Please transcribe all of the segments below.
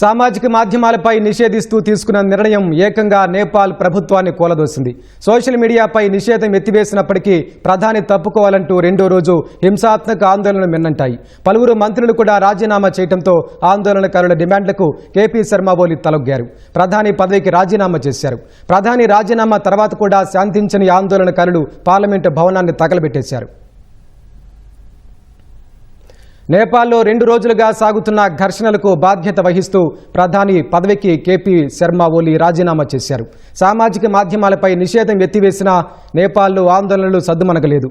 సామాజిక మాధ్యమాలపై నిషేధిస్తూ తీసుకున్న నిర్ణయం ఏకంగా నేపాల్ ప్రభుత్వాన్ని కూలదోసింది. సోషల్ మీడియాపై నిషేధం ఎత్తివేసినప్పటికీ ప్రధాని తప్పుకోవాలంటూ రెండో రోజు హింసాత్మక ఆందోళనలు మిన్నంటాయి. పలువురు మంత్రులు కూడా రాజీనామా చేయడంతో ఆందోళనకారుల డిమాండ్లకు కేపీ శర్మ ఓలి తలొగ్గారు. ప్రధాని పదవికి రాజీనామా చేశారు. ప్రధాని రాజీనామా తర్వాత కూడా శాంతించని ఆందోళనకారులు పార్లమెంటు భవనాన్ని తగలబెట్టేశారు. నేపాల్లో రెండు రోజులుగా సాగుతున్న ఘర్షణలకు బాధ్యత వహిస్తూ ప్రధాని పదవికి కేపీ శర్మ ఓలీ రాజీనామా చేశారు. సామాజిక మాధ్యమాలపై నిషేధం ఎత్తివేసిన నేపాల్లో ఆందోళనలు సద్దుమణగలేదు.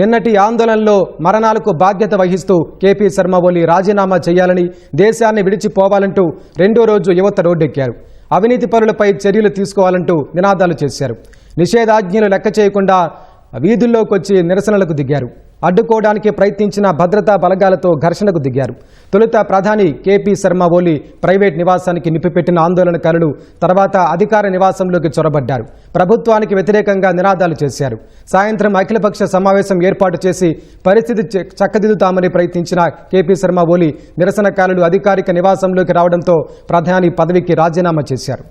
నిన్నటి ఆందోళనలో మరణాలకు బాధ్యత వహిస్తూ కేపీ శర్మ ఓలీ రాజీనామా చేయాలని దేశాన్ని విడిచిపోవాలంటూ రెండో రోజు యువత రోడ్డెక్కారు. అవినీతి పరులపై చర్యలు తీసుకోవాలంటూ నినాదాలు చేశారు. నిషేధాజ్ఞలు లెక్క చేయకుండా వీధుల్లోకి వచ్చి నిరసనలకు దిగారు. అడ్డుకోవడానికి ప్రయత్నించిన భద్రతా బలగాలతో ఘర్షణకు దిగారు. తొలుత ప్రధాని కేపీ శర్మ ఓలీ ప్రైవేట్ నివాసానికి నిప్పిపెట్టిన ఆందోళనకారులు తర్వాత అధికార నివాసంలోకి చొరబడ్డారు. ప్రభుత్వానికి వ్యతిరేకంగా నినాదాలు చేశారు. సాయంత్రం అఖిలపక్ష సమావేశం ఏర్పాటు చేసి పరిస్థితి చక్కదిద్దుతామని ప్రయత్నించిన కేపీ శర్మ ఓలీ నిరసనకారులు అధికారిక నివాసంలోకి రావడంతో ప్రధాని పదవికి రాజీనామా చేశారు.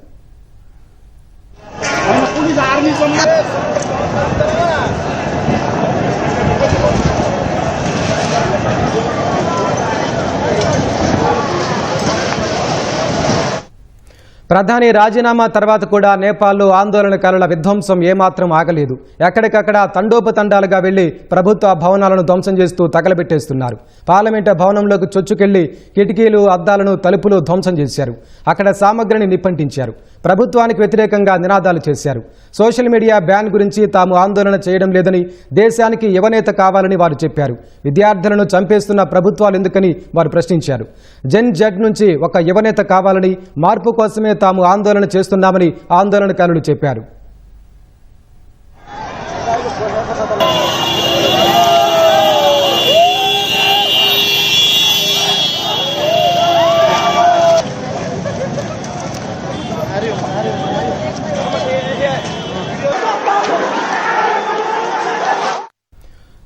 ప్రధాని రాజీనామా తర్వాత కూడా నేపాల్లో ఆందోళనకారుల విధ్వంసం ఏమాత్రం ఆగలేదు. ఎక్కడికక్కడ తండోపతండాలుగా వెళ్ళి ప్రభుత్వ భవనాలను ధ్వంసం చేస్తూ తగలబెట్టేస్తున్నారు. పార్లమెంటు భవనంలోకి చొచ్చుకెళ్ళి కిటికీలు అద్దాలను తలుపులు ధ్వంసం చేశారు. అక్కడ సామగ్రిని నిప్పంటించారు. ప్రభుత్వానికి వ్యతిరేకంగా నినాదాలు చేశారు. సోషల్ మీడియా బ్యాన్ గురించి తాము ఆందోళన చేయడం లేదని దేశానికి యువనేత కావాలని వారు చెప్పారు. విద్యార్థులను చంపేస్తున్న ప్రభుత్వాలు ఎందుకని వారు ప్రశ్నించారు. జెన్ జడ్ నుంచి ఒక యువనేత కావాలని మార్పు కోసమే తాము ఆందోళన చేస్తున్నామని ఆందోళనకారులు చెప్పారు.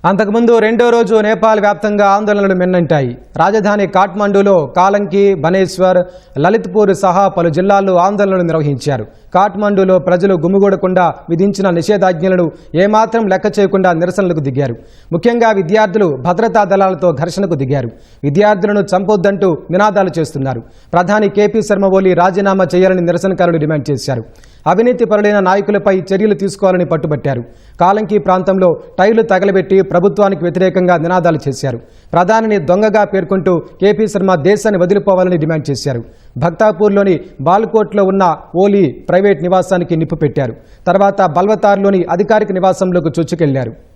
అంతకుముందు రెండో రోజు నేపాల్ వ్యాప్తంగా ఆందోళనలు మిన్నంటాయి. రాజధాని కాఠ్మండూలో కాలంకి బనేశ్వర్ లలిత్పూర్ సహా పలు జిల్లాల్లో ఆందోళనలు నిర్వహించారు. కాఠ్మండూలో ప్రజలు గుమిగూడకుండా విధించిన నిషేధాజ్ఞలను ఏమాత్రం లెక్క చేయకుండా నిరసనలకు దిగారు. ముఖ్యంగా విద్యార్థులు భద్రతా దళాలతో ఘర్షణకు దిగారు. విద్యార్థులను చంపొద్దంటూ నినాదాలు చేస్తున్నారు. ప్రధాని కేపీ శర్మ ఓలీ రాజీనామా చేయాలని నిరసనకారులు డిమాండ్ చేశారు. అవినీతి పరులైన నాయకులపై చర్యలు తీసుకోవాలని పట్టుబట్టారు. కాలంకి ప్రాంతంలో టైర్లు తగలబెట్టి ప్రభుత్వానికి వ్యతిరేకంగా నినాదాలు చేశారు. ప్రధానిని దొంగగా పేర్కొంటూ కేపీ శర్మ దేశాన్ని వదిలిపోవాలని డిమాండ్ చేశారు. భక్తాపూర్లోని బాల్కోట్లో ఉన్న ఓలీ ప్రైవేట్ నివాసానికి నిప్పు పెట్టారు తర్వాత బల్వతార్లోని అధికారిక నివాసంలోకి చొచ్చుకెళ్ళారు.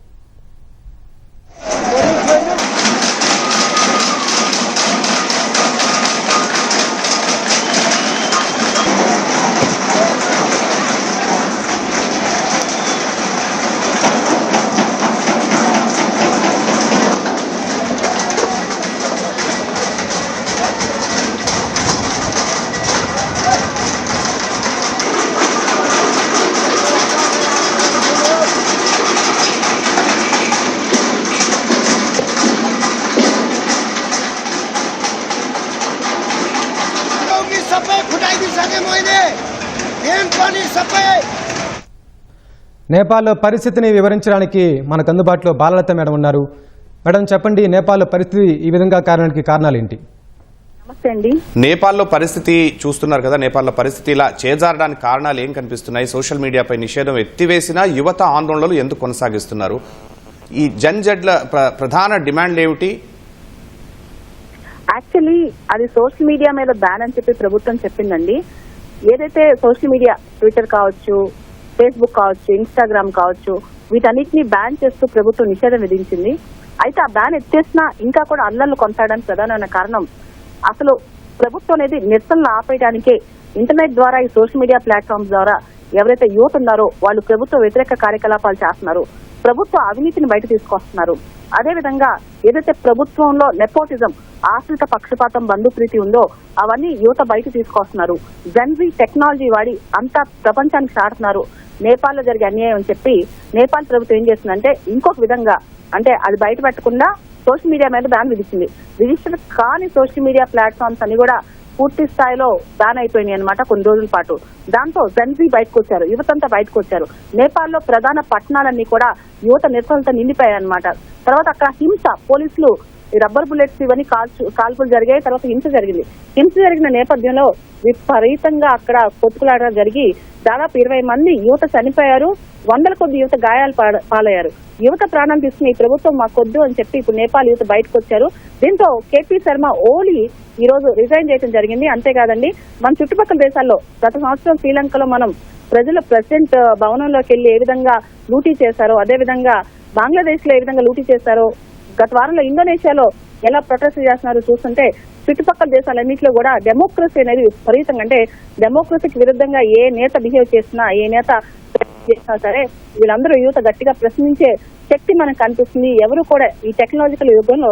నేపాల్లో పరిస్థితిని వివరించడానికి మనకు అందుబాటులో బాలలత మేడం ఉన్నారు. మేడం చెప్పండి నేపాల్లో పరిస్థితి ఈ విధంగా కారణానికి కారణాలేంటి? నమస్తే అండి. నేపాల్లో పరిస్థితి చూస్తున్నారు కదా నేపాల్లో పరిస్థితి ఇలా చేజారడానికి కారణాలు ఏం కనిపిస్తున్నాయి? సోషల్ మీడియాపై నిషేధం ఎత్తివేసిన యువత ఆందోళనలు ఎందుకు కొనసాగిస్తున్నారు? ఈ జన్ జడ్ల ప్ర- ప్రధాన డిమాండ్ ఏమిటి? యాక్చువల్లీ అది సోషల్ మీడియా మీద బ్యాన్ అని చెప్పి ప్రభుత్వం చెప్పిందండి. ఏదైతే సోషల్ మీడియా ట్విట్టర్ కావచ్చు ఫేస్బుక్ కావచ్చు ఇన్స్టాగ్రామ్ కావచ్చు వీటన్నిటిని బ్యాన్ చేస్తూ ప్రభుత్వం నిషేధం విధించింది. అయితే ఆ బ్యాన్ ఎత్తేసినా ఇంకా కూడా అల్లర్లు కొనసాగడానికి ప్రధానమైన కారణం అసలు ప్రభుత్వం అనేది నిరసనలు ఆపేయడానికే ఇంటర్నెట్ ద్వారా ఈ సోషల్ మీడియా ప్లాట్ఫామ్స్ ద్వారా ఎవరైతే యూత్ ఉన్నారో వాళ్ళు ప్రభుత్వ వ్యతిరేక కార్యకలాపాలు చేస్తున్నారు. ప్రభుత్వ అవినీతిని బయట తీసుకొస్తున్నారు. అదే విధంగా ఏదైతే ప్రభుత్వంలో నెపోటిజం ఆశ్రిత పక్షపాతం బంధుప్రీతి ఉందో అవన్నీ యువత బయట తీసుకొస్తున్నారు. జన్జీ టెక్నాలజీ వాడి అంతా ప్రపంచానికి చాటుతున్నారు. నేపాల్లో జరిగే అన్యాయం అని చెప్పి నేపాల్ ప్రభుత్వం ఏం చేస్తుందంటే ఇంకొక విధంగా అంటే అది బయట పెట్టకుండా సోషల్ మీడియా మీద బ్యాన్ విధించింది రిజిస్టర్ కాని సోషల్ మీడియా ప్లాట్ఫామ్స్ అని కూడా పూర్తి స్థాయిలో బ్యాన్ అయిపోయినాయి అనమాట కొన్ని రోజుల పాటు. దాంతో జన్జీ బయటకు వచ్చారు యువతంతా బయటకు వచ్చారు. నేపాల్లో ప్రధాన పట్టణాలన్నీ కూడా యువత నిరసనలతో నిండిపోయాయి అనమాట తర్వాత అక్కడ హింస పోలీసులు రబ్బర్ బుల్లెట్స్ ఇవన్నీ కాల్చు కాల్పులు జరిగాయి. తర్వాత హింస జరిగింది. హింస జరిగిన నేపథ్యంలో విపరీతంగా అక్కడ కొట్టుకులాట జరిగి దాదాపు ఇరవై మంది యువత చనిపోయారు. వందల కొద్ది యువత గాయాలు పాలయ్యారు. యువత ప్రాణం తీసుకుని ఈ ప్రభుత్వం మాకొద్దు అని చెప్పి ఇప్పుడు నేపాల్ యువత బయటకు వచ్చారు. దీంతో కేపీ శర్మ ఓలీ ఈ రోజు రిజైన్ చేయడం జరిగింది. అంతేకాదండి మన చుట్టుపక్కల దేశాల్లో గత సంవత్సరం శ్రీలంకలో మనం ప్రజలు ప్రెసిడెంట్ భవనంలోకి వెళ్ళి ఏ విధంగా లూటీ చేశారో అదే విధంగా బంగ్లాదేశ్లో ఏ విధంగా లూటీ చేశారో గత వారంలో ఇండోనేషియాలో ఎలా ప్రొటెస్ట్ చేస్తున్నారో చూస్తుంటే చుట్టుపక్కల దేశాలన్నింటిలో కూడా డెమోక్రసీ అనేది విపరీతంగా అంటే డెమోక్రసీకి విరుద్ధంగా ఏ నేత బిహేవ్ చేసినా ఏ నేత చేసినా సరే వీళ్ళందరూ యువత గట్టిగా ప్రశ్నించే శక్తి మనకు కనిపిస్తుంది. ఎవరు కూడా ఈ టెక్నాలజికల్ యుగంలో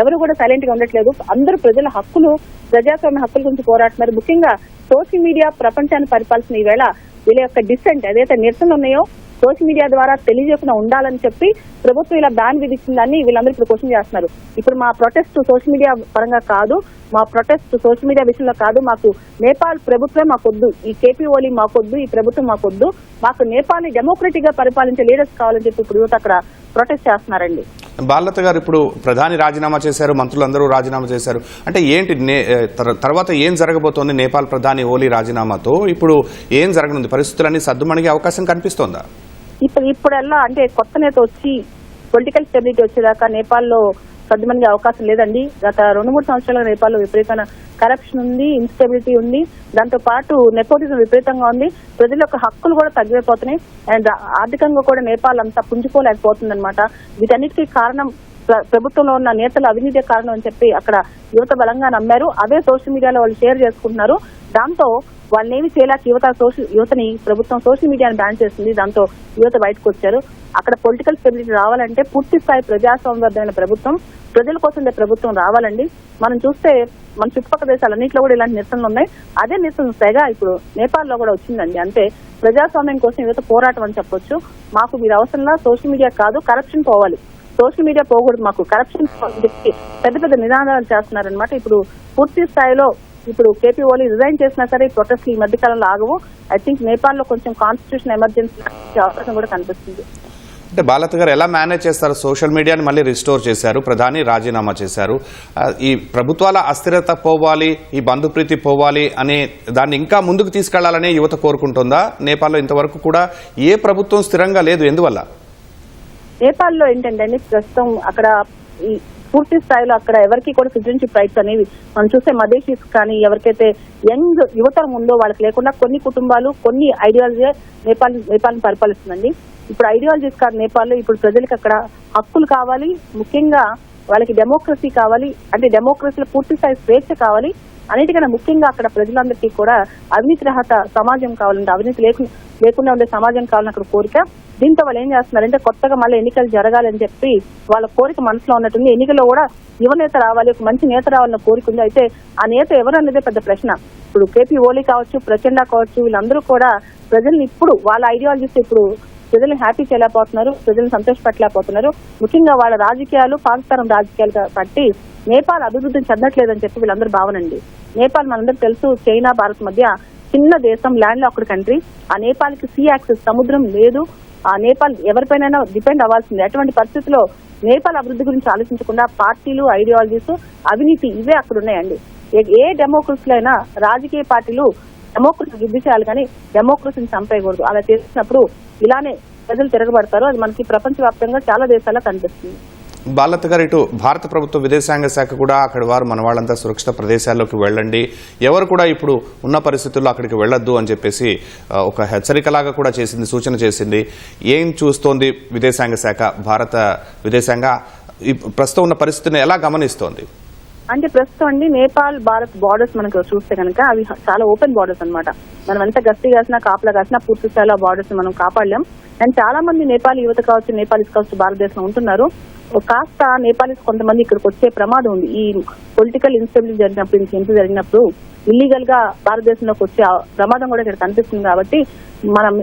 ఎవరు కూడా సైలెంట్గా ఉండట్లేదు. అందరూ ప్రజల హక్కులు ప్రజాస్వామ్య హక్కుల గురించి పోరాడుతున్నారు. ముఖ్యంగా సోషల్ మీడియా ప్రపంచాన్ని పరిపాలిస్తున్న ఈ వేళ వీళ్ళ యొక్క డిసెంట్ ఏదైతే నిరసనలు ఉన్నాయో సోషల్ మీడియా ద్వారా తెలియజేయకుండా ఉండాలని చెప్పి ప్రభుత్వం ఇలా బ్యాన్ విధించిందని వీళ్ళందరూ ఇప్పుడు క్వశ్చన్ చేస్తున్నారు. ఇప్పుడు మా ప్రొటెస్ట్ సోషల్ మీడియా పరంగా కాదు మా ప్రొటెస్ట్ సోషల్ మీడియా విషయంలో కాదు మాకు నేపాల్ ప్రభుత్వం మాకొద్దు ఈ కేపీ ఓలీ మాకొద్దు ఈ ప్రభుత్వం మాకొద్దు మాకు నేపాల్ని డెమోక్రటిక్గా పరిపాలించే లీడర్స్ కావాలని చెప్పి ఇప్పుడు యువత అక్కడ ప్రొటెస్ట్ చేస్తున్నారండి. బాలత గారు ఇప్పుడు ప్రధాని రాజీనామా చేశారు మంత్రులందరూ రాజీనామా చేశారు. అంటే ఏంటి తర్వాత ఏం జరగబోతోంది నేపాల్ ప్రధాని ఓలీ రాజీనామాతో? ఇప్పుడు ఏం జరగనుంది? పరిస్థితులన్నీ సర్దుమణిగే అవకాశం కనిపిస్తోందా? ఇప్పుడు ఇప్పుడల్లా అంటే కొత్త నేత వచ్చి పొలిటికల్ స్టెబిలిటీ వచ్చేదాకా నేపాల్లో సర్దుమనిగే అవకాశం లేదండి. గత రెండు మూడు సంవత్సరాలుగా నేపాల్లో విపరీతమైన కరప్షన్ ఉంది ఇన్స్టెబిలిటీ ఉంది. దాంతో పాటు నెపోటిజం విపరీతంగా ఉంది. ప్రజల యొక్క హక్కులు కూడా తగ్గిపోతున్నాయి. అండ్ ఆర్థికంగా కూడా నేపాల్ అంతా పుంజుకోలేకపోతుంది అనమాట వీటన్నిటికీ కారణం ప్ర- ప్రభుత్వంలో ఉన్న నేతల అవినీతి కారణం అని చెప్పి అక్కడ యువత బలంగా నమ్మారు. అదే సోషల్ మీడియాలో వాళ్ళు షేర్ చేసుకుంటున్నారు. దాంతో వాళ్ళేమి చేయలేక యువత సోషల్ యువతని ప్రభుత్వం సోషల్ మీడియాని బ్యాన్ చేసింది దాంతో యువత బయటకు వచ్చారు. అక్కడ పొలిటికల్ స్టెబిలిటీ రావాలంటే పూర్తి స్థాయి ప్రజాస్వామ్యబద్ధమైన ప్రభుత్వం ప్రజల కోసం ప్రభుత్వం రావాలండి. మనం చూస్తే మన చుట్టుపక్కల దేశాలన్నింటిలో కూడా ఇలాంటి నిరసనలు ఉన్నాయి. అదే నిరసన తెగ ఇప్పుడు నేపాల్లో కూడా వచ్చిందండి. అంటే ప్రజాస్వామ్యం కోసం యువత పోరాటం అని చెప్పొచ్చు. మాకు మీరు అవసరంలా సోషల్ మీడియా కాదు కరప్షన్ పోవాలి. సోషల్ మీడియా పోకూడదు మాకు. కరప్షన్ చెప్పి పెద్ద పెద్ద నినాదాలు చేస్తున్నారనమాట ఇప్పుడు పూర్తి స్థాయిలో ఇప్పుడు కేపీ ఓలీ రిజైన్ చేసినా సరే ఈ ప్రొటెస్ట్ ఈ మధ్య కాలంలో ఆగవు. ఐ థింక్ నేపాల్లో కొంచెం కాన్స్టిట్యూషన్ ఎమర్జెన్సీ అవకాశం కూడా కనిపిస్తుంది. అంటే బాలత గారు ఎలా మేనేజ్ చేస్తారు? సోషల్ మీడియాని మళ్ళీ రిస్టోర్ చేశారు. ప్రధాని రాజీనామా చేశారు. ఈ ప్రభుత్వాల అస్థిరత పోవాలి ఈ బంధుప్రీతి పోవాలి అనే దాన్ని ఇంకా ముందుకు తీసుకెళ్ళాలనే యువత కోరుకుంటుందా? నేపాల్లో ఇంతవరకు కూడా ఏ ప్రభుత్వం స్థిరంగా లేదు. ఎందువల్ల? నేపాల్లో ఏంటంటే ప్రస్తుతం అక్కడ ఈ పూర్తి స్థాయిలో అక్కడ ఎవరికి కూడా సిటిజన్షిప్ రైట్స్ అనేవి మనం చూస్తే మదేశీస్ కానీ ఎవరికైతే యంగ్ యువతరం ఉందో వాళ్ళకి లేకుండా కొన్ని కుటుంబాలు కొన్ని ఐడియాలజీ నేపాల్ నేపాల్ పరిపాలిస్తుందండి. ఇప్పుడు ఐడియాలజీస్ కాదు నేపాల్లో ఇప్పుడు ప్రజలకు అక్కడ హక్కులు కావాలి. ముఖ్యంగా వాళ్ళకి డెమోక్రసీ కావాలి. అంటే డెమోక్రసీలో పూర్తి స్థాయి స్వేచ్ఛ కావాలి. అన్నిటికన్నా ముఖ్యంగా అక్కడ ప్రజలందరికీ కూడా అవినీతి రహిత సమాజం కావాలంటే అవినీతి లేకుండా లేకుండా ఉండే సమాజం కావాలని అక్కడ కోరిక. దీంతో వాళ్ళు ఏం చేస్తున్నారంటే కొత్తగా మళ్ళీ ఎన్నికలు జరగాలని చెప్పి వాళ్ళ కోరిక మనసులో ఉన్నట్టుంది. ఎన్నికల్లో కూడా యువ నేత రావాలి ఒక మంచి నేత రావాలన్న కోరిక ఉంది. అయితే ఆ నేత ఎవరు అన్నదే పెద్ద ప్రశ్న. ఇప్పుడు కేపీ ఓలీ కావచ్చు ప్రచండ కావచ్చు వీళ్ళందరూ కూడా ప్రజల్ని ఇప్పుడు వాళ్ళ ఐడియాలజీస్ ఇప్పుడు ప్రజల్ని హ్యాపీ చేయలేకపోతున్నారు ప్రజల్ని సంతోషపెట్టలేకపోతున్నారు. ముఖ్యంగా వాళ్ళ రాజకీయాలు పాకిస్తాన్ రాజకీయాలు బట్టి నేపాల్ అభివృద్ధిని చెందట్లేదని చెప్పి వీళ్ళందరూ భావనండి నేపాల్ మనందరూ తెలుసు చైనా భారత్ మధ్య చిన్న దేశం ల్యాండ్ లాక్డ్ కంట్రీ. ఆ నేపాల్కి సీ యాక్సెస్ సముద్రం లేదు. ఆ నేపాల్ ఎవరిపైన డిపెండ్ అవ్వాల్సింది. అటువంటి పరిస్థితిలో నేపాల్ అభివృద్ధి గురించి ఆలోచించకుండా పార్టీలు ఐడియాలజీస్ అవినీతి ఇవే అక్కడ ఉన్నాయండి. ఏ- ఏ డెమోక్రసీలో అయినా రాజకీయ పార్టీలు డెమోక్రసీ వృద్ధి చేయాలి కానీ డెమోక్రసీని చంపేయకూడదు. అలా చేసినప్పుడు ఇలానే ప్రజలు తిరగబడతారు. అది మనకి ప్రపంచవ్యాప్తంగా చాలా దేశాల్లో కనిపిస్తుంది. బాలత్ గారు ఇటు భారత ప్రభుత్వ విదేశాంగ శాఖ కూడా అక్కడ వారు మన వాళ్ళంతా సురక్షిత ప్రదేశాల్లోకి వెళ్ళండి. ఎవరు కూడా ఇప్పుడు ఉన్న పరిస్థితుల్లో అక్కడికి వెళ్ళొద్దు అని చెప్పేసి ఒక హెచ్చరికలాగా కూడా చేసింది సూచన చేసింది. ఏం చూస్తోంది విదేశాంగ శాఖ భారత విదేశాంగ? ప్రస్తుతం ఉన్న పరిస్థితిని ఎలా గమనిస్తోంది? అంటే ప్రస్తుతం అండి నేపాల్ భారత్ బార్డర్స్ మనకు చూస్తే కనుక అవి చాలా ఓపెన్ బార్డర్స్ అన్నమాట. మనం ఎంత గస్తీ కాసినా కాపలా కాసినా పూర్తి స్థాయిలో బార్డర్స్ మనం కాపాడలేం. అండ్ చాలా మంది నేపాల్ యువత కావచ్చు నేపాలీస్ కావచ్చు భారతదేశంలో ఉంటున్నారు. కాస్త నేపాలీస్ కొంతమంది ఇక్కడికి వచ్చే ప్రమాదం ఉంది. ఈ పొలిటికల్ ఇన్స్టెబిలిటీ జరిగినప్పుడు ఈ జరిగినప్పుడు ఇల్లీగల్గా భారతదేశంలోకి వచ్చే ప్రమాదం కూడా ఇక్కడ కనిపిస్తుంది కాబట్టి మనం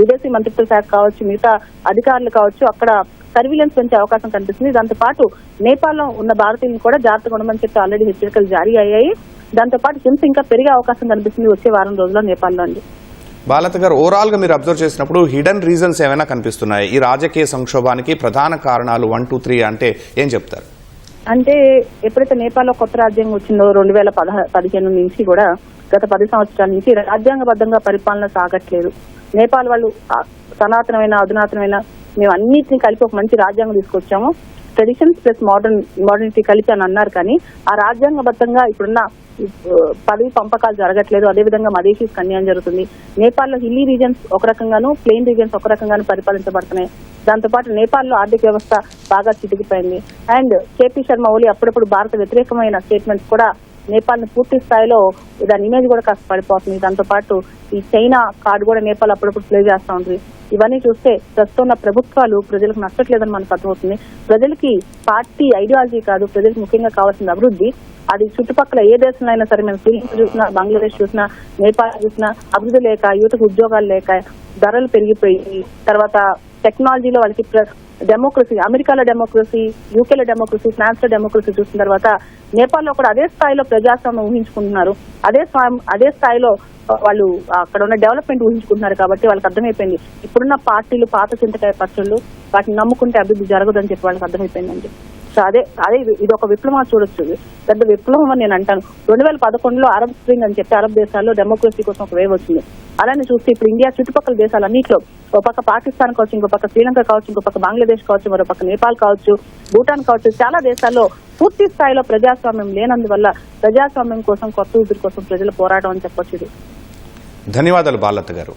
విదేశీ మంత్రిత్వ శాఖ కావచ్చు మిగతా అధికారులు కావచ్చు అక్కడ సర్వీలెన్స్ పెంచే అవకాశం కనిపిస్తుంది. దాంతో పాటు నేపాల్లో ఉన్న భారతీయులను కూడా జాగ్రత్తగా ఉండమని చెప్పి ఆల్రెడీ హెచ్చరికలు జారీ అయ్యాయి. దాంతో పాటు హింస ఇంకా పెరిగే అవకాశం కనిపిస్తుంది వచ్చే వారం రోజుల్లో నేపాల్లో అండి. బాలత గారు ఓవరాల్గా మీరు అబ్జర్వ్ చేసినప్పుడు హిడెన్ రీజన్స్ ఏమైనా కనిపిస్తున్నాయి? ఈ రాజకీయ సంక్షోభానికి ప్రధాన కారణాలు వన్ టూ త్రీ అంటే ఏం చెప్తారు? అంటే ఎప్పుడైతే నేపాల్లో కొత్త రాజ్యాంగం వచ్చిందో రెండు వేల పదహ పదిహేను నుంచి కూడా గత పది సంవత్సరాల నుంచి రాజ్యాంగబద్ధంగా పరిపాలన సాగట్లేదు. నేపాల్ వాళ్ళు సనాతనమైన అధునాతనమైన మేము అన్నిటిని కలిపి ఒక మంచి రాజ్యాంగం తీసుకొచ్చాము. ట్రెడిషన్స్ ప్లస్ మోడర్న్ మోడర్నిటీ కలిపి అని అన్నారు కానీ ఆ రాజ్యాంగబద్ధంగా ఇప్పుడున్న పదవి పంపకాలు జరగట్లేదు. అదేవిధంగా మదేశీస్ కన్యాయం జరుగుతుంది. నేపాల్లో హిల్లీ రీజన్స్ ఒక రకంగాను ప్లెయిన్ రీజన్స్ ఒక రకంగాను పరిపాలించబడుతున్నాయి. దాంతోపాటు నేపాల్లో ఆర్థిక వ్యవస్థ బాగా చితికిపోయింది. అండ్ కేపీ శర్మ ఓలీ అప్పుడప్పుడు భారత వ్యతిరేకమైన స్టేట్మెంట్స్ కూడా నేపాల్ని పూర్తి స్థాయిలో దాని ఇమేజ్ కూడా కాస్త పడిపోతుంది. దాంతో పాటు ఈ చైనా కార్డు కూడా నేపాల్ అప్పుడప్పుడు ప్లే చేస్తూ ఉంటుంది ఇవన్నీ చూస్తే ప్రస్తుతం ఉన్న ప్రభుత్వాలు ప్రజలకు నచ్చట్లేదని మనకు అర్థమవుతుంది. ప్రజలకి పార్టీ ఐడియాలజీ కాదు ప్రజలకు ముఖ్యంగా కావాల్సిన అభివృద్ధి. అది చుట్టుపక్కల ఏ దేశంలో అయినా సరే మేము ఫిలిం చూసినా బంగ్లాదేశ్ చూసినా నేపాల్ చూసినా అభివృద్ధి లేక యువతకు ఉద్యోగాలు లేక ధరలు పెరిగిపోయి తర్వాత టెక్నాలజీలో వాళ్ళకి డెమోక్రసీ అమెరికాలో డెమోక్రసీ యూకేలో డెమోక్రసీ ఫ్రాన్స్లో డెమోక్రసీ చూసిన తర్వాత నేపాల్లో కూడా అదే స్థాయిలో ప్రజాస్వామ్యం ఊహించుకుంటున్నారు. అదే అదే స్థాయిలో వాళ్ళు అక్కడ ఉన్న డెవలప్మెంట్ ఊహించుకుంటున్నారు కాబట్టి వాళ్ళకి అర్థమైపోయింది. ఇప్పుడున్న పార్టీలు పాత చింతకాయ పచ్చళ్ళు వాటిని నమ్ముకుంటే అభివృద్ధి జరగదని చెప్పి వాళ్ళకి అర్థమైపోయిందండి. సో అదే అదే ఇది- ఒక విప్లవం చూడొచ్చు పెద్ద విప్లవం అని నేను అంటాను. రెండు వేల పదకొండులో అరబ్ స్ప్రింగ్ అని చెప్పి అరబ్ దేశాల్లో డెమోక్రసీ కోసం ఒక వేవ్ వచ్చింది. అలానే చూస్తే ఇప్పుడు ఇండియా చుట్టుపక్కల దేశాలన్నింటిలో ఒక పక్క పాకిస్తాన్ కావచ్చు ఇంకో పక్క శ్రీలంక కావచ్చు ఇంకో పక్క బంగ్లాదేశ్ కావచ్చు మరో పక్క నేపాల్ కావచ్చు భూటాన్ కావచ్చు చాలా దేశాల్లో పూర్తి స్థాయిలో ప్రజాస్వామ్యం లేనందువల్ల ప్రజాస్వామ్యం కోసం కొత్త ఊపిరి కోసం ప్రజలు పోరాటం అని చెప్పొచ్చు ధన్యవాదాలు బాలత్ గారు.